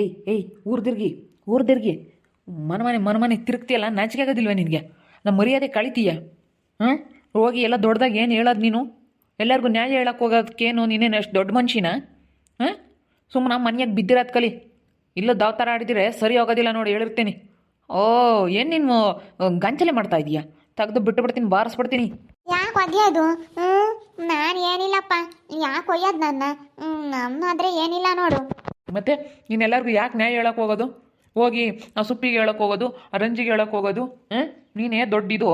ಏಯ್ ಏಯ್, ಊರ್ದಿರ್ಗಿ ಊರ್ದಿರ್ಗಿ. ಮನಮನೆ ಮನಮನೆ ತಿರುಗ್ತಿಯಲ್ಲ? ನಾಚಿಕೆ ಆಗೋದಿಲ್ವ ನಿನಗೆ? ನಮ್ಮ ಮರ್ಯಾದೆ ಕಳಿತೀಯ? ಹಾಂ ಹೋಗಿ ಎಲ್ಲ ದೊಡ್ಡದಾಗಿ ಏನು ಹೇಳೋದು ನೀನು? ಎಲ್ಲರಿಗೂ ನ್ಯಾಯ ಹೇಳಕ್ಕೆ ಹೋಗೋದಕ್ಕೇನು ನೀನೇನು ಅಷ್ಟು ದೊಡ್ಡ ಮನುಷ್ಯನ ಹಾಂ ಸುಮ್ಮನೆ ಮನೆಯಾಗ ಬಿದ್ದಿರೋದು ಕಲಿ. ಇಲ್ಲ ದಾವ್ತಾರ ಆಡಿದರೆ ಸರಿ ಹೋಗೋದಿಲ್ಲ ನೋಡಿ ಹೇಳಿರ್ತೀನಿ. ಓ, ಏನು ನೀನು ಗಂಚಲೆ ಮಾಡ್ತಾ ಇದೀಯಾ? ತೆಗೆದು ಬಿಟ್ಟು ಬಿಡ್ತೀನಿ ಬಾರಿಸ್ಬಿಡ್ತೀನಿ. ಯಾಕೆ ಒದ್ಯೋದು ನಾನು ಏನಿಲ್ಲಪ್ಪ. ಯಾಕೆ ಒಯ್ಯೋದು ನನ್ನ? ನಮ್ಮಾದ್ರೆ ಏನಿಲ್ಲ ನೋಡು. ಮತ್ತೆ ನೀನೆಲ್ಲರಿಗೂ ಯಾಕೆ ನ್ಯಾಯ ಹೇಳಕ್ಕೆ ಹೋಗೋದು? ಹೋಗಿ ಆ ಸುಪ್ಪಿಗೆ ಹೇಳಕ್ಕೆ ಹೋಗೋದು ರಂಜಿಗೆ ಹೇಳಕ್ಕೆ ಹೋಗೋದು ಹ್ಞೂ ನೀನೇ ದೊಡ್ಡಿದು.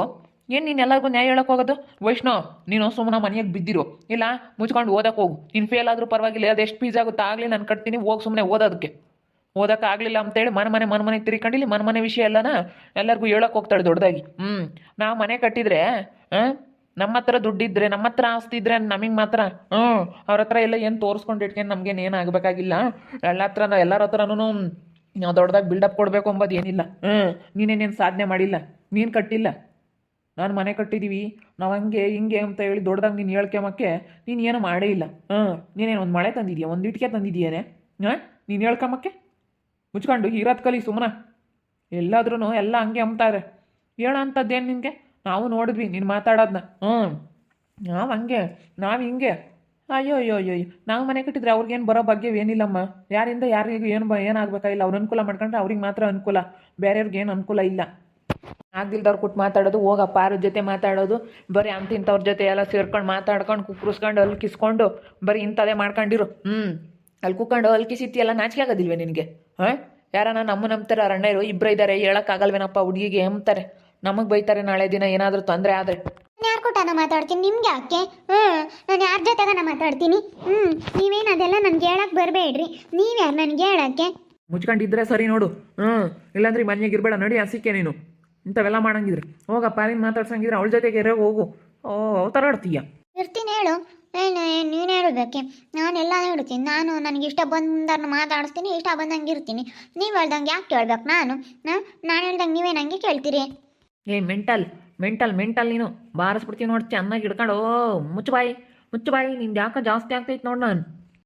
ಏನು ನೀನು ಎಲ್ಲರಿಗೂ ನ್ಯಾಯ ಹೇಳಕ್ಕೆ ಹೋಗೋದು? ವೈಷ್ಣವ್ ನೀನು ಸುಮ್ಮನೆ ಮನೆಯಾಗ ಬಿದ್ದಿರು. ಇಲ್ಲ, ಮುಚ್ಕೊಂಡು ಓದಕ್ಕೆ ಹೋಗು. ನೀನು ಫೇಲ್ ಆದರೂ ಪರವಾಗಿಲ್ಲ, ಅದು ಎಷ್ಟು ಫೀಸ್ ಆಗುತ್ತೆ ಆಗಲಿ ನಾನು ಕಟ್ತೀನಿ, ಹೋಗಿ ಸುಮ್ಮನೆ ಓದೋದಕ್ಕೆ. ಓದಕ್ಕೆ ಆಗಲಿಲ್ಲ ಅಂತೇಳಿ ಮನೆ ಮನೆ ಮನೆ ಮನೆ ತಿರ್ಕೊಂಡಿಲ್ಲಿ ಮನೆ ಮನೆ ವಿಷಯ ಎಲ್ಲನ ಎಲ್ಲರಿಗೂ ಹೇಳಕ್ಕೆ ಹೋಗ್ತಾಳೆ ದೊಡ್ಡದಾಗಿ. ಹ್ಞೂ ನಾವು ಮನೆ ಕಟ್ಟಿದ್ರೆ ಹಾಂ ನಮ್ಮ ಹತ್ರ ದುಡ್ಡಿದ್ರೆ ನಮ್ಮ ಹತ್ರ ಆಸ್ತಿ ಇದ್ರೆ ನಮಗೆ ಮಾತ್ರ. ಹ್ಞೂ ಅವ್ರ ಹತ್ರ ಎಲ್ಲ ಏನು ತೋರಿಸ್ಕೊಂಡು ಇಟ್ಕೊಂಡು ನಮ್ಗೇನು ಆಗಬೇಕಾಗಿಲ್ಲ. ಎಲ್ಲ ಹತ್ರ ಎಲ್ಲರ ಹತ್ರನೂ ದೊಡ್ಡದಾಗಿ ಬಿಲ್ಡಪ್ ಕೊಡಬೇಕು ಅಂಬೋದು ಏನಿಲ್ಲ. ಹ್ಞೂ ನೀನೇನೇನು ಸಾಧನೆ ಮಾಡಿಲ್ಲ. ನೀನು ಕಟ್ಟಿಲ್ಲ. ನಾನು ಮನೆ ಕಟ್ಟಿದ್ದೀವಿ ನಾವು ಹಂಗೆ ಹಿಂಗೆ ಅಂತ ಹೇಳಿ ದೊಡ್ಡದಾಗಿ ನೀನು ಹೇಳ್ಕೊಂಬಕ್ಕೆ ನೀನು ಏನು ಮಾಡೇ ಇಲ್ಲ. ಹ್ಞೂ ನೀನೇನು ಒಂದು ಮಳೆ ತಂದಿದ್ಯಾ? ಒಂದು ಇಟ್ಕೆ ತಂದಿದ್ದೀಯೇನೆ ಹಾಂ, ನೀನು ಹೇಳ್ಕೊಂಬಕ್ಕೆ? ಮುಚ್ಕೊಂಡು ಇರೋದು ಕಲಿ ಸುಮ್ಮನೆ ಎಲ್ಲಾದ್ರೂ ಎಲ್ಲ ಹಂಗೆ ಅಂಬ್ತಾರೆ. ಹೇಳೋ ಅಂಥದ್ದೇನು ನಿನಗೆ? ನಾವು ನೋಡಿದ್ವಿ, ನೀನು ಮಾತಾಡೋದನ್ನ ಹ್ಞೂ ನಾವು ಹಂಗೆ, ನಾವು ಹಿಂಗೆ. ಅಯ್ಯೋ ಅಯ್ಯೋ ಅಯ್ಯೋ ನಾವು ಮನೆ ಕಟ್ಟಿದ್ರೆ ಅವ್ರಿಗೇನು ಬರೋ ಬಗ್ಗೆ ಏನಿಲ್ಲಮ್ಮ. ಯಾರಿಂದ ಯಾರಿಗೂ ಏನು ಬ ಏನಾಗಬೇಕಾಗಿಲ್ಲ. ಅವ್ರ ಅನುಕೂಲ ಮಾಡ್ಕೊಂಡ್ರೆ ಅವ್ರಿಗೆ ಮಾತ್ರ ಅನುಕೂಲ. ಬೇರೆಯವ್ರಿಗೆ ಏನು ಅನುಕೂಲ ಇಲ್ಲ. ಆಗ್ದಿಲ್ದವ್ರು ಕೊಟ್ಟು ಮಾತಾಡೋದು, ಹೋಗಪ್ಪ ಯಾರ ಜೊತೆ ಮಾತಾಡೋದು. ಬರೀ ಅಂತ ಇಂಥವ್ರ ಜೊತೆ ಎಲ್ಲ ಸೇರ್ಕೊಂಡು ಮಾತಾಡ್ಕೊಂಡು, ಕುಕ್ರುಸ್ಕೊಂಡು ಅಲ್ಲಿ ಕಿಸ್ಕೊಂಡು, ಬರೀ ಇಂಥದೇ ಮಾಡ್ಕೊಂಡಿರು. ಹ್ಞೂ ಅಲ್ಲಿ ಕುಕ್ಕೊಂಡು, ಅಲ್ಲಿ ಎಲ್ಲ ನಾಚಿಕೆ ಆಗೋದಿಲ್ವೇ ನಿನಗೆ? ಹಾಂ? ಯಾರನ್ನ ನಮ್ಮ ನಂಬ್ತಾರೆ ಅಣ್ಣ ಇರೋ ಇಬ್ಬರು ಇದ್ದಾರೆ ಹೇಳೋಕ್ಕಾಗಲ್ವೇನಪ್ಪ ಹುಡುಗಿಗೆ ಎಂಬ್ತಾರೆ ನಮಗೆ ಬೈತಾರೆ ನಾಳೆ ದಿನ ಏನಾದರೂ ತೊಂದರೆ ಆದ್ರೆ. ನಾನು ಯಾರ ಕೂಟನ ಮಾತಾಡ್ತೀನಿ? ನಿಮ್ಗೆ ಯಾಕೆ? ಹ್ಞೂ ನಾನು ಯಾರ ಜೊತೆಗನ ಮಾತಾಡ್ತೀನಿ? ಹ್ಞೂ ನೀವೇನು ಅದೆಲ್ಲ ನನಗೆ ಹೇಳಕ್ಕೆ ಬರಬೇಡ್ರಿ. ನೀವ್ಯಾರು ನನಗೆ ಹೇಳಕ್ಕೆ? ಮುಚ್ಕೊಂಡಿದ್ರೆ ಸರಿ ನೋಡು. ಹ್ಞೂ ಇಲ್ಲಾಂದ್ರೆ ಮನೆಗೆ ಇರಬೇಡ ನಡಿ ಹಸಿಕೆ ನೀನು. ಇಂಥವೆಲ್ಲ ಮಾಡಂಗಿದ್ರೆ. ಹೋಗಪ್ಪ ನೀನು ಮಾತಾಡ್ಸಂಗಿದ್ರೆ ಅವಳ ಜೊತೆಗೆ ಇರೋ ಹೋಗು. ಓ ಅವತಾರ ಆಡ್ತೀಯ ಇರ್ತೀನಿ ಹೇಳು. ಏನು ನೀನು ಹೇಳಬೇಕೆ ನಾನೆಲ್ಲ ಹೇಳ್ತೀನಿ ನಾನು ನನಗೆ ಇಷ್ಟ ಬಂದನ್ನು ಮಾತಾಡಿಸ್ತೀನಿ ಇಷ್ಟ ಬಂದಂಗೆ ಇರ್ತೀನಿ. ನೀವು ಹೇಳ್ದಂಗೆ ಯಾಕೆ ಕೇಳ್ಬೇಕು ನಾನು? ನಾನು ಹೇಳ್ದಂಗೆ ನೀವೇ ನನಗೆ ಕೇಳ್ತೀರಿ? ಏ ಮೆಂಟಲ್ ಮೆಂಟಲ್ ಮೆಂಟಲ್ ನೀನು. ಬಾರಿಸ್ಬಿಡ್ತೀವಿ ನೋಡಿ, ಚೆನ್ನಾಗಿ ಹಿಡ್ಕೊಂಡು. ಮುಚ್ಚು ಬಾಯಿ ಮುಚ್ಚು ಬಾಯಿ ನಿಂದು ಯಾಕೆ ಜಾಸ್ತಿ ಆಗ್ತೈತೆ ನೋಡಿ ನಾನು.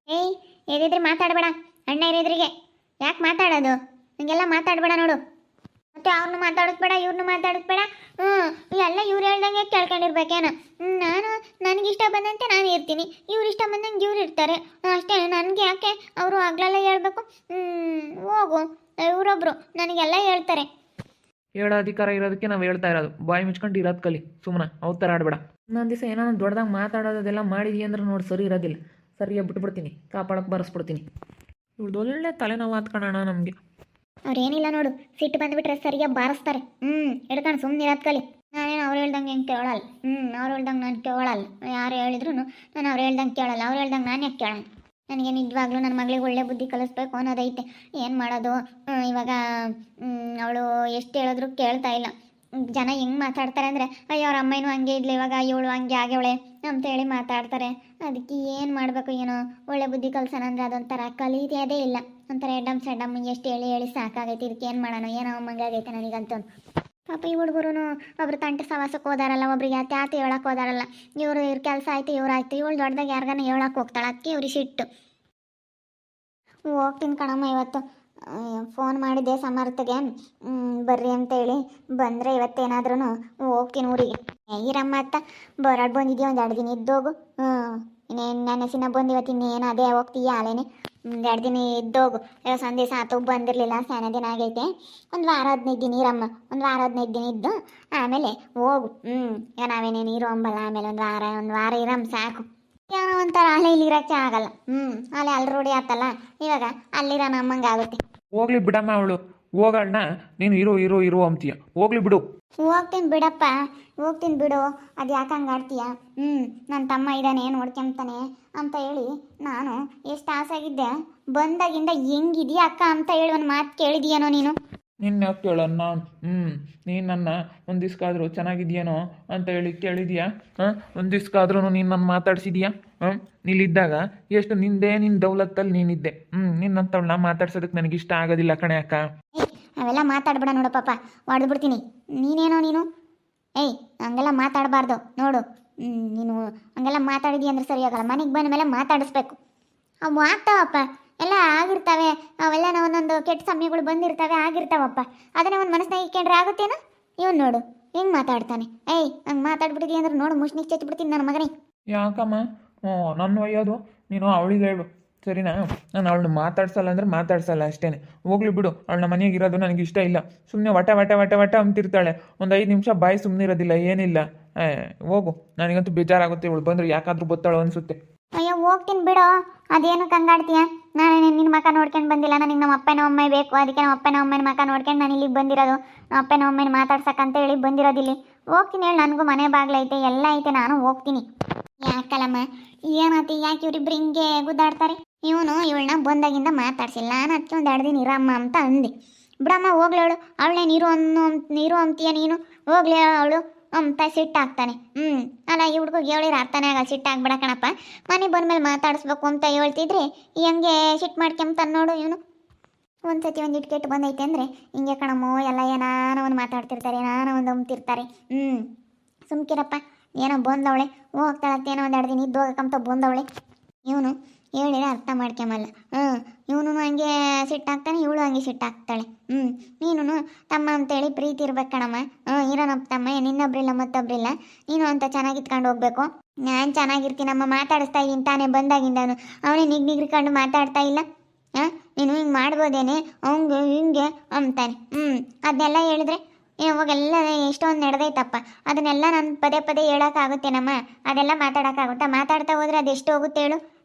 ಏಯ್ ಏನಿದ್ರೆ ಮಾತಾಡಬೇಡ, ಅಣ್ಣ ಇರಿದ್ರಿಗೆ. ಯಾಕೆ ಮಾತಾಡೋದು? ನಿಂಗೆಲ್ಲ ಮಾತಾಡಬೇಡ ನೋಡು. ಮತ್ತೆ ಅವ್ರನ್ನ ಮಾತಾಡಿಸ್ಬೇಡ ಇವ್ರನ್ನ ಮಾತಾಡಿಸ್ಬೇಡ ಹ್ಞೂ ಎಲ್ಲ ಇವ್ರು ಹೇಳ್ದಂಗೆ ಕೇಳ್ಕೊಂಡಿರ್ಬೇಕೇನು. ನಾನು, ನನಗಿಷ್ಟ ಬಂದಂತೆ ನಾನು ಇರ್ತೀನಿ. ಇವ್ರು ಇಷ್ಟ ಬಂದಂಗೆ ಇವ್ರು ಇರ್ತಾರೆ. ಅಷ್ಟೇ, ನನಗೆ ಯಾಕೆ ಅವರು ಆಗ್ಲೆಲ್ಲ ಹೇಳ್ಬೇಕು? ಹೋಗು. ಇವರೊಬ್ರು ನನಗೆಲ್ಲ ಹೇಳ್ತಾರೆ. ಹೇಳೋ ಅಧಿಕಾರ ಇರೋದಕ್ಕೆ ನಾವು ಹೇಳ್ತಾ ಇರೋದು. ಬಾಯಿ ಮುಚ್ಕೊಂಡು ಇರೋದು ಕಲಿ. ಸುಮ್ಮನೆ ಅವ್ರ ಥರ ಆಡ್ಬೇಡ. ಇನ್ನೊಂದು ದಿವಸ ಏನೋ ದೊಡ್ಡದಾಗಿ ಮಾತಾಡೋದೆಲ್ಲ ಮಾಡಿದೀಯ ಅಂದ್ರೆ ನೋಡಿ ಸರಿ ಇರೋದಿಲ್ಲ. ಸರಿಯಾಗಿ ಬಿಟ್ಬಿಡ್ತೀನಿ. ಕಾಪಾಡಕ್ಕೆ ಬರೆಸ್ಬಿಡ್ತೀನಿ. ಇವ್ಳದ್ದು ಒಳ್ಳೆ ತಲೆನೋವು ಆತ್ಕೊಳ್ಳೋಣ ನಮಗೆ. ಅವ್ರೇನಿಲ್ಲ ನೋಡು. ಸಿಟ್ಟು ಬಂದುಬಿಟ್ರೆ ಸರಿಯಾಗಿ ಬಾರಿಸ್ತಾರೆ. ಹ್ಞೂ ಹಿಡ್ಕೊಂಡು ಸುಮ್ಮನೆ ಇರೋದು ಕಲಿ. ನಾನೇನು ಅವ್ರು ಹೇಳ್ದಂಗೆ ಹೆಂಗೆ ಕೇಳಲ್ಲ. ಹ್ಞೂ ಅವ್ರು ಹೇಳ್ದಂಗೆ ನಾನು ಕೇಳಲ್ಲ. ಯಾರು ಹೇಳಿದ್ರು ನಾನು ಅವ್ರು ಹೇಳ್ದಂಗೆ ಕೇಳಲ್ಲ. ಅವ್ರು ಹೇಳ್ದಂಗೆ ನಾನು ಯಾಕೆ ಕೇಳಲ್ಲ? ನನಗೆ ನಿಜವಾಗ್ಲೂ ನನ್ನ ಮಗಳಿಗೆ ಒಳ್ಳೆ ಬುದ್ಧಿ ಕಲಿಸ್ಬೇಕು ಅನ್ನೋದೈತೆ. ಏನು ಮಾಡೋದು? ಇವಾಗ ಅವಳು ಎಷ್ಟು ಹೇಳಿದ್ರು ಕೇಳ್ತಾ ಇಲ್ಲ. ಜನ ಹೆಂಗೆ ಮಾತಾಡ್ತಾರೆ ಅಂದರೆ, ಅಯ್ಯೋ, ಅವ್ರ ಅಮ್ಮನೂ ಹಂಗೆ ಇದ್ಲು, ಇವಾಗ ಇವಳು ಹಂಗೆ ಆಗ್ಯವಳೆ ಅಂತ ಹೇಳಿ ಮಾತಾಡ್ತಾರೆ. ಅದಕ್ಕೆ ಏನು ಮಾಡಬೇಕು ಏನೋ? ಒಳ್ಳೆ ಬುದ್ಧಿ ಕಲ್ಸೋಣ ಅಂದರೆ ಅದೊಂಥರ ಕಲಿಯೋದೇ ಇಲ್ಲ. ಒಂಥರ ಎಡಮ್ ಸೆಡಮ್ ಎಷ್ಟು ಹೇಳಿ ಹೇಳಿ ಸಾಕಾಗೈತೆ. ಇದಕ್ಕೆ ಏನು ಮಾಡೋಣ? ಏನೋ ಮಂಗಾಗೈತೆ ನನಗಂತೂ. ಪಾಪ ಈ ಹುಡುಗರು ಒಬ್ರು ತಂಟೆ ಸವಾಸಕ್ಕೆ ಹೋದಾರಲ್ಲ, ಒಬ್ರಿಗೆ ಯಾತೆ ಆತ ಹೇಳಕ್ಕೆ ಹೋದಾರಲ್ಲ. ಇವರು ಇವ್ರ ಕೆಲಸ ಆಯ್ತು, ಇವ್ರು ಆಯ್ತು. ಇವಳು ದೊಡ್ಡದಾಗ ಯಾರಿಗಾನ ಹೇಳಕ್ಕೆ ಹೋಗ್ತಾಳೆ ಅದಕ್ಕೆ ಇವ್ರಿಗೆ ಸಿಟ್ಟು. ಹೋಗ್ತೀನಿ ಕಣಮ್ಮ ಇವತ್ತು. ಫೋನ್ ಮಾಡಿದ್ದೆ ಸಮರ್ಥಗೆ. ಬರ್ರಿ ಅಂತೇಳಿ ಬಂದರೆ ಇವತ್ತೇನಾದ್ರೂ ಹೋಗ್ತೀನಿ ಊರಿಗೆ. ಈರಮ್ಮ ಅತ್ತ. ಬರಡ್ ಬಂದಿದ್ದೀವಿ ಒಂದು ಎರಡು ದಿನ ಇದ್ದೋಗು. ಹ್ಞೂ ಇನ್ನೇನು ನನ್ನ ಸಿನ ಬಂದು ಇವತ್ತು ಇನ್ನೇನು ಅದೇ ಹೋಗ್ತೀಯ ಒಂದು ಎರಡು ದಿನ ಇದ್ದೋಗು. ಸಂದೇಶ ಆತು ಬಂದಿರಲಿಲ್ಲ ಸ್ಯಾನ ದಿನ ಆಗೈತೆ. ಒಂದು ವಾರ ಹದಿನೈದು ದಿನ ಇರಮ್ಮ. ಒಂದು ವಾರ ಹದಿನೈದು ದಿನ ಇದ್ದು ಆಮೇಲೆ ಹೋಗು. ಹ್ಞೂ ಈಗ ನಾವೇನೇನು ಇರೋ ಅಂಬಲ್ಲ. ಆಮೇಲೆ ಒಂದು ವಾರ ಒಂದು ವಾರ ಇರಮ್ಮ, ಸಾಕು. ಏನೋ ಒಂಥರ ಅಲ್ಲೇ ಇಲ್ಲಿ ಇರೋಕ್ಕೆ ಆಗಲ್ಲ. ಹ್ಞೂ ಅಲ್ಲೇ ಅಲ್ಲಿ ರೂಢಿ ಆತಲ್ಲ. ಇವಾಗ ಅಲ್ಲಿರೋ ನಮ್ಮಂಗೆ ಆಗುತ್ತೆ ಹೋಗ್ಲಿ ಬಿಡಮ್ಮ ಅವಳು. ಹೋಗೋಣ ನೀನು ಇರು ಇರು ಇರು ಅಂತೀಯ. ಹೋಗ್ಲಿ ಬಿಡು. ಹೋಗ್ತೀನಿ ಬಿಡಪ್ಪ. ಹೋಗ್ತೀನಿ ಬಿಡು. ಅದು ಯಾಕೆ ಹಂಗೆ ಆಡ್ತೀಯ? ಹ್ಞೂ ನನ್ನ ತಮ್ಮ ಇದ್ದಾನೆ ನೋಡ್ಕೊಂತಾನೆ ಅಂತ ಹೇಳಿ ನಾನು ಎಷ್ಟು ಆಸೆಯಾಗಿದ್ದೆ ಬಂದಾಗಿಂದ ಹೆಂಗಿದೆಯಾ ಅಕ್ಕ ಅಂತ ಹೇಳಿ ಒಂದು ಮಾತು ಕೇಳಿದೀಯನೋ ನೀನು? ನಿನ್ನ ಯಾಕೆ ಕೇಳೋಣ ಹ್ಞೂ ನೀನು ನನ್ನ ಒಂದು ದಿವ್ಸಕ್ಕಾದ್ರೂ ಚೆನ್ನಾಗಿದ್ಯೇನೋ ಅಂತ ಹೇಳಿ ಕೇಳಿದ್ಯಾ? ಹಾಂ? ಒಂದು ದಿವ್ಸಕ್ಕಾದ್ರೂ ನೀನು ನನ್ನ ಮಾತಾಡ್ಸಿದ್ಯಾ? ಹಾಂ? ನೀಲಿದ್ದಾಗ ಎಷ್ಟು ನಿಂದೆ ನಿನ್ನ ದೌಲತ್ತಲ್ಲಿ ನೀನಿದ್ದೆ. ಹ್ಞೂ ನಿನ್ನಂಥವಳನ್ನ ಮಾತಾಡ್ಸೋದಕ್ಕೆ ನನಗೆ ಇಷ್ಟ ಆಗೋದಿಲ್ಲ ಕಣೆ ಅಕ್ಕ. ಅವೆಲ್ಲ ಮಾತಾಡ್ಬೇಡ ನೋಡು ಪಾಪ ಹೊಡೆದು ನೀನೇನೋ ನೀನು? ಏಯ್, ಹಂಗೆಲ್ಲ ಮಾತಾಡಬಾರ್ದು, ನೋಡು. ನೀನು ಹಂಗೆಲ್ಲ ಮಾತಾಡಿದ್ಯಾ ಅಂದ್ರೆ ಸರಿಯಾಗಲ್ಲ ಮನೆಗೆ ಬಂದ ಮೇಲೆ ಮಾತಾಡಿಸ್ಬೇಕು. ಅವು ಆಗ್ತಾವಪ್ಪ ಎಲ್ಲ ಆಗಿರ್ತವೆ ಅವೆಲ್ಲ ಒಂದೊಂದು ಕೆಟ್ಟ ಸಮಯಗಳು ಬಂದಿರ್ತವೆ ಆಗಿರ್ತಾವಪ್ಪ. ಅದನ್ನ ಒಂದು ಮನಸ್ಸಿನಾಗ ಇಟ್ಕೊಂಡ್ರೆ ಆಗುತ್ತೇನು? ಇವನು ನೋಡು ಹೆಂಗೆ ಮಾತಾಡ್ತಾನೆ. ಏಯ್ ಹಂಗೆ ಮಾತಾಡ್ಬಿಟ್ಟಿದಿ ಅಂದ್ರೆ ನೋಡು ಮುಷ್ನಿಗೆ ಚಚ್ಬಿಡ್ತೀನಿ ನನ್ನ ಮಗನೇ. ಯಾಕಮ್ಮ? ಹ್ಞೂ ನನ್ನ ಒಯ್ಯೋದು ನೀನು ಅವಳಿಗೆ ಹೇಳು. ಸರಿನಾ? ನಾನು ಅವಳನ್ನ ಮಾತಾಡ್ಸಲ್ಲ ಅಂದ್ರೆ ಮಾತಾಡ್ಸಲ್ಲ ಅಷ್ಟೇನೆ. ಹೋಗ್ಲಿ ಬಿಡು ಅವಳನ್ನ ಮನೆಗೆ ಇರೋದು ನನಗೆ ಇಷ್ಟ ಇಲ್ಲ. ಸುಮ್ಮನೆ ವಟ ವಟ ವಟ ವಟ ಅಂತಿರ್ತಾಳೆ. ಒಂದು ಐದು ನಿಮಿಷ ಬಾಯಿ ಸುಮ್ಮನೆ ಇರೋದಿಲ್ಲ ಏನಿಲ್ಲ. ಹೋಗು. ನನಗಂತೂ ಬೇಜಾರಾಗುತ್ತೆ ಇವಳು ಬಂದ್ರೆ ಯಾಕಾದ್ರೂ ಗೊತ್ತಾಳು ಅನ್ಸುತ್ತೆ. ಅಯ್ಯೋ ಹೋಗ್ತೀನಿ ಬಿಡು. ಅದೇನು ಕಂಗಾಡ್ತೀಯ? ನಾನು ನಿನ್ನ ಮಕ ನೋಡ್ಕೊಂಡು ಬಂದಿಲ್ಲ. ನನಗೆ ನಮ್ಮ ಅಪ್ಪನ ಅಮ್ಮ ಬೇಕು. ಅದಕ್ಕೆ ನಮ್ಮ ಅಪ್ಪನ ಅಮ್ಮನ ಮಕ ನೋಡ್ಕೊಂಡು ನಾನು ಇಲ್ಲಿಗೆ ಬಂದಿರೋದು. ನಮ್ಮ ಅಪ್ಪನ ಅಮ್ಮನ ಮಾತಾಡ್ಸಕ್ಕಂತ ಹೇಳಿ ಬಂದಿರೋದು ಹೋಗ್ತೀನಿ ಹೇಳಿ. ನನಗೂ ಮನೆ ಬಾಗ್ಲೈತೆ ಎಲ್ಲ ಐತೆ. ನಾನು ಹೋಗ್ತೀನಿ. ಯಾಕಲ್ಲಮ್ಮ ಏನಾತಿ? ಯಾಕೆ ಇವ್ರಿಬ್ರು ಹಿಂಗೆ ಗುದ್ದಾಡ್ತಾರೆ? ಇವನು ಇವಳನ್ನ ಬಂದಾಗಿಂದ ಮಾತಾಡ್ಸಿಲ್ಲ. ನಾನು ಅದಕ್ಕೆ ಒಂದು ಎರಡು ದಿನ ಇರಮ್ಮ ಅಂತ ಅಂದೆ. ಬಿಡಮ್ಮ ಹೋಗ್ಲೇಳು ಅವಳೇ ನೀರು ಅನ್ನೋ ನೀರು ಅಂತೀಯ ನೀನು? ಹೋಗ್ಲೇ ಅವಳು. ಅಂತ ಸಿಟ್ಟಾಗ್ತಾನೆ ಹ್ಞೂ ಅಲ್ಲ, ಈ ಹುಡುಗ ಹೇಳಿರ ಅರ್ಥನೇ ಆಗ ಸಿಟ್ಟಾಗ್ಬಿಡ ಕಣಪ್ಪ. ಮನೆ ಬಂದ್ಮೇಲೆ ಮಾತಾಡಿಸ್ಬೇಕು ಅಂತ ಹೇಳ್ತಿದ್ರೆ ಹೆಂಗೆ ಸಿಟ್ಟು ಮಾಡ್ಕೊಂತ ನೋಡು ಇವನು. ಒಂದ್ಸತಿ ಒಂದು ಇಟ್ಕೆಟ್ಟು ಬಂದೈತೆ ಅಂದರೆ ಹಿಂಗೆ ಕಣಮ್ಮೋ, ಎಲ್ಲ ಏನಾನ ಒಂದು ಮಾತಾಡ್ತಿರ್ತಾರೆ, ಏನಾನ ಒಂದು ಅಂಬ್ತಿರ್ತಾರೆ ಹ್ಞೂ ಸುಮ್ಕಿರಪ್ಪ, ಏನೋ ಬಂದವಳೆ ಹೋಗ್ತಾಳತ್ತೇನೋ ಒಂದು ಎರಡು ದಿನ ಇದ್ದು ಹೋಗಕ್ಕಂತ ಬಂದವಳೆ. ಇವನು ಹೇಳಿದ್ರೆ ಅರ್ಥ ಮಾಡ್ಕೊಂಬಲ್ಲ. ಹ್ಞೂ ಇವನು ಹಂಗೆ ಸಿಟ್ಟಾಗ್ತಾನೆ, ಇವಳು ಹಂಗೆ ಸಿಟ್ಟಾಗ್ತಾಳೆ. ಹ್ಞೂ ನೀನು ತಮ್ಮ ಅಂತೇಳಿ ಪ್ರೀತಿ ಇರ್ಬೇಕು ಕಣಮ್ಮ. ಹ್ಞೂ ಇರೋನಪ್ಪ ತಮ್ಮ, ನಿನ್ನೊಬ್ರಿಲ್ಲ, ಮತ್ತೊಬ್ರಿಲ್ಲ. ನೀನು ಅಂತ ಚೆನ್ನಾಗಿ ಇಟ್ಕೊಂಡು ಹೋಗ್ಬೇಕು. ನಾನು ಚೆನ್ನಾಗಿರ್ತೀನಮ್ಮ, ಮಾತಾಡಿಸ್ತಾ ಇದ್ದೀನಿ ತಾನೇ, ಬಂದಾಗಿಂದನು. ಅವನೇ ನಿಗ್ ನಿಗ್ರಿಕೊಂಡು ಮಾತಾಡ್ತಾ ಇಲ್ಲ. ಹಾಂ, ನೀನು ಹಿಂಗೆ ಮಾಡ್ಬೋದೇನೆ? ಅವಂಗೆ ಹಿಂಗೆ ಅಂತಾನೆ ಹ್ಞೂ ಅದನ್ನೆಲ್ಲ ಹೇಳಿದ್ರೆ ಇವಾಗೆಲ್ಲ ಎಷ್ಟೊಂದು ನಡೆದೈತಪ್ಪ. ಅದನ್ನೆಲ್ಲ ನಾನು ಪದೇ ಪದೇ ಹೇಳೋಕ್ಕಾಗುತ್ತೇನಮ್ಮ? ಅದೆಲ್ಲ ಮಾತಾಡೋಕ್ಕಾಗುತ್ತಾ? ಮಾತಾಡ್ತಾ ಹೋದ್ರೆ ಅದೆಷ್ಟು ಹೋಗುತ್ತೆ ಹೇಳು?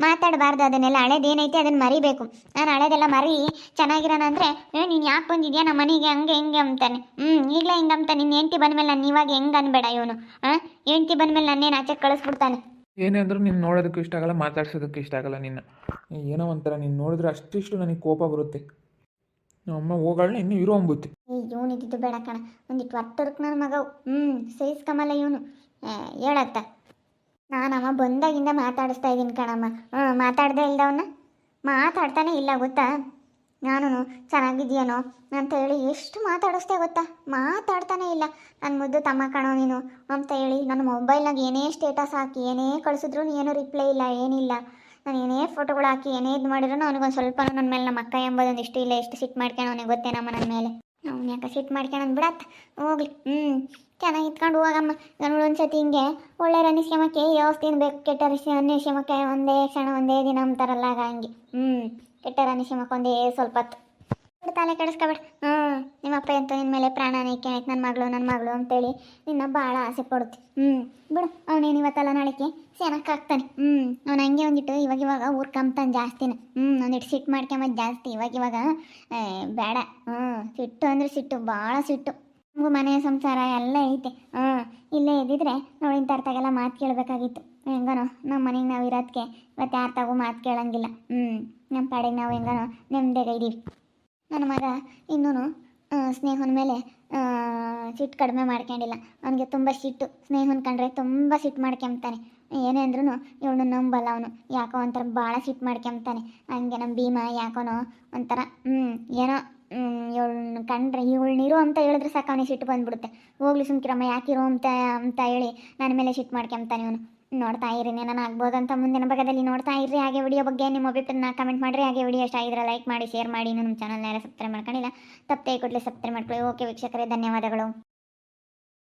ಮಾತಾಡಬಾರ್ದು ಅದನ್ನೆಲ್ಲ ಹಳೇದೇನೈತೆ ಅದನ್ನು ಮರಿಬೇಕು. ನಾನು ಹಳೇದೆಲ್ಲ ಮರಿ ಚೆನ್ನಾಗಿರೋಣ ಅಂದರೆ ಏ ನೀನು ಯಾಕೆ ಬಂದಿದ್ಯಾ ನಮ್ಮ ಮನೆಗೆ? ಹಂಗೆ ಹೆಂಗೆ ಅಂತಾನೆ. ಹ್ಞೂ ಈಗಲೇ ಹಿಂಗೆ ಅಂತ ನಿನ್ನ ಹೆಂಡ್ತಿ ಬಂದಮೇಲೆ ನಾನು ಇವಾಗ ಹೆಂಗೆ ಅನ್ಬೇಡ ಇವನು ಹಾಂ ಹೆಂಡ್ತಿ ಬಂದಮೇಲೆ ನನ್ನೇನು ಆಚೆ ಕಳಿಸ್ಬಿಡ್ತಾನೆ? ಏನೇ ಅಂದ್ರೂ ನೀನು ನೋಡೋದಕ್ಕೂ ಇಷ್ಟ ಆಗಲ್ಲ ಮಾತಾಡ್ಸೋದಕ್ಕೆ ಇಷ್ಟ ಆಗಲ್ಲ ನಿನ್ನ. ಏನೋ ಒಂಥರ ನೀನು ನೋಡಿದ್ರೆ ಅಷ್ಟಿಷ್ಟು ನನಗೆ ಕೋಪ ಬರುತ್ತೆ. ನಮ್ಮಮ್ಮ ಹೋಗಳನ್ನ ಇನ್ನೂ ಇರೋ ಅಂಬುತ್ತೆ. ಇವನಿದ್ದು ಬೇಡ ಕಣ. ಒಂದಿಟ್ಟು ಒಟ್ಟರ್ಕ್ ನನ್ನ ಮಗ ಹ್ಞೂ ಸಹಿಸ್ಕಮಲ್ಲ ಇವನು. ಹೇಳತ್ತ? ನಾನಮ್ಮ ಬಂದಾಗಿಂದ ಮಾತಾಡಿಸ್ತಾ ಇದ್ದೀನಿ ಕಣಮ್ಮ. ಹ್ಞೂ ಮಾತಾಡ್ದೆ ಇಲ್ದವನ್ನ ಮಾತಾಡ್ತಾನೆ ಇಲ್ಲ, ಗೊತ್ತಾ? ನಾನು ಚೆನ್ನಾಗಿದ್ಯೇನೋ ಅಂತ ಹೇಳಿ ಎಷ್ಟು ಮಾತಾಡಿಸ್ದೆ ಗೊತ್ತಾ? ಮಾತಾಡ್ತಾನೆ ಇಲ್ಲ. ನನ್ನ ಮುದ್ದು ತಮ್ಮ ಕಣೋ ನೀನು ಅಂತ ಹೇಳಿ ನನ್ನ ಮೊಬೈಲ್ನಾಗ ಏನೇ ಸ್ಟೇಟಸ್ ಹಾಕಿ, ಏನೇ ಕಳಿಸಿದ್ರು ಏನೂ ರಿಪ್ಲೈ ಇಲ್ಲ, ಏನಿಲ್ಲ. ನಾನು ಏನೇ ಫೋಟೋಗಳು ಹಾಕಿ, ಏನೇ ಇದು ಮಾಡಿದ್ರು ಅವನಿಗೊಂದು ಸ್ವಲ್ಪ ನನ್ನ ಮೇಲೆ ನಮ್ಮ ಅಕ್ಕ ಎಂಬುದೊಂದು ಇಷ್ಟು ಇಲ್ಲ, ಎಷ್ಟು ಸಿಟ್ಟು ಮಾಡ್ಕೊಂಡು ಅವನಿಗೆ ಗೊತ್ತೇನಮ್ಮ ನನ್ನ ಮೇಲೆ? ಅವ್ನು ಯಾಕೆ ಸಿಟ್ಟು ಮಾಡ್ಕೊಂಡು ಬಿಡತ್ತ ಹೋಗ್ಲಿ. ಹ್ಞೂ ಚೆನ್ನಾಗಿ ಇಟ್ಕೊಂಡು ಹೋಗಮ್ಮ. ಗಂಡು ಒಂದು ಸತಿ ಹಿಂಗೆ ಒಳ್ಳೆ ರನಿಸ್ಯಮಕ್ಕೆ ಯಾವ ಬೇಕು. ಕೆಟ್ಟ ಅನ್ಯಶ್ಯಮಕ್ಕೆ ಒಂದೇ ಕ್ಷಣ, ಒಂದೇ ದಿನ ಅಂತಾರಲ್ಲ ಆಗ ಹಂಗೆ ಹ್ಞೂ ಕೆಟ್ಟ ರನಿಶ್ಯಮಕ್ಕೆ ಒಂದೇ ಸ್ವಲ್ಪ ಹೊತ್ತು ತಲೆ ಕೆಡಿಸ್ಕೊಬೇಡ. ಹ್ಞೂ ನಿಮ್ಮ ಅಪ್ಪ ಅಂತ ನಿನ್ನ ಮೇಲೆ ಪ್ರಾಣ ಆಯ್ತು. ನನ್ನ ಮಗಳು ನನ್ನ ಮಗಳು ಅಂತೇಳಿ ನಿನ್ನ ಭಾಳ ಆಸೆ ಪಡುತ್ತೆ. ಹ್ಞೂ ಬಿಡು. ಅವನೇನು ಇವತ್ತಲ್ಲ ನಾಳೆಗೆ? ಚೆನ್ನಾಗಿ ಆಗ್ತಾನೆ? ಹ್ಞೂ ಅವ್ನು ಹಂಗೆ ಒಂದಿಟ್ಟು ಇವಾಗ ಇವಾಗ ಊರ್ ಕಂಬ್ತಾನೆ ಜಾಸ್ತಿನ. ಹ್ಞೂ ಒಂದಿಟ್ಟು ಸಿಟ್ಟು ಮಾಡ್ಕೊಂಬದ್ ಜಾಸ್ತಿ. ಇವಾಗ ಇವಾಗ ಬೇಡ. ಹ್ಞೂ ಸಿಟ್ಟು ಅಂದ್ರೆ ಸಿಟ್ಟು ಭಾಳ ಸಿಟ್ಟು. ನಮಗೂ ಮನೆ ಸಂಸಾರ ಎಲ್ಲ ಐತೆ. ಹ್ಮ್, ಇಲ್ಲೇ ಇದ್ದಿದ್ರೆ ನಾವು ಇಂಥ ಅರ್ಥಗೆಲ್ಲ ಮಾತು ಕೇಳಬೇಕಾಗಿತ್ತು. ಹೆಂಗನೋ ನಮ್ಮ ಮನೆಗೆ ನಾವು ಇರೋದಕ್ಕೆ ಇವತ್ತು ಯಾರು ತಗೋ ಮಾತು ಕೇಳಂಗಿಲ್ಲ. ಹ್ಞೂ ನಮ್ಮ ಪಾಡಿಗೆ ನಾವು ಹೆಂಗನೋ ನೆಮ್ಮದಿಯಾಗ ಇದ್ದೀವಿ ನನ್ನ ಮಗ ಇನ್ನೂ ಸ್ನೇಹನ ಮೇಲೆ ಸಿಟ್ಟು ಕಡಿಮೆ ಮಾಡ್ಕೊಂಡಿಲ್ಲ. ಅವನಿಗೆ ತುಂಬ ಸಿಟ್ಟು. ಸ್ನೇಹನ ಕಂಡ್ರೆ ತುಂಬ ಸಿಟ್ಟು ಮಾಡ್ಕೊಂತಾನೆ ಏನೇ ಅಂದ್ರೂ ಇವಳು ನಂಬಲ್ಲ ಅವನು. ಯಾಕೋ ಒಂಥರ ಭಾಳ ಸಿಟ್ಟು ಮಾಡ್ಕೊಂತಾನೆ ಹಂಗೆ ನಮ್ಮ ಭೀಮಾ, ಯಾಕೋನೋ ಒಂಥರ ಹ್ಞೂ ಏನೋ ಇವಳನ್ನ ಕಂಡ್ರೆ ಇವಳನ್ನಿರು ಅಂತ ಹೇಳಿದ್ರೆ ಸಾಕು ಅವನಿಗೆ ಸಿಟ್ಟು ಬಂದ್ಬಿಡುತ್ತೆ. ಹೋಗ್ಲಿ ಸುಮ್ಕಿರಮ್ಮ ಯಾಕಿರೋ ಅಂತ ಅಂತ ಹೇಳಿ ನನ್ನ ಮೇಲೆ ಸಿಟ್ಟು ಮಾಡ್ಕೊಂತಾನೆ ಇವನು. ನೋಡ್ತಾ ಇರಿ ನಾನು ಆಗ್ಬೋದು ಅಂತ ಮುಂದಿನ ಭಾಗದಲ್ಲಿ ನೋಡ್ತಾ ಇರ್ರಿ. ಹಾಗೆ ವಿಡಿಯೋ ಬಗ್ಗೆ ನಿಮ್ಮ ಅಭಿಪ್ರಾಯನ ಕಮೆಂಟ್ ಮಾಡಿರಿ. ಹಾಗೆ ವಿಡಿಯೋ ಇಷ್ಟ ಆಗಿದ್ರೆ ಲೈಕ್ ಮಾಡಿ ಶೇರ್ ಮಾಡಿ. ನಮ್ಮ ಚಾನಲ್ನೆಲ್ಲ ಸಬ್ಸ್ಕ್ರೈಬ್ ಮಾಡ್ಕೊಂಡಿಲ್ಲ ತಪ್ಪೇ ಕೊಡಲಿ ಸಬ್ಸ್ಕ್ರೈಬ್ ಮಾಡ್ಕೊಳ್ಳಿ. ಓಕೆ ವೀಕ್ಷಕರೇ, ಧನ್ಯವಾದಗಳು.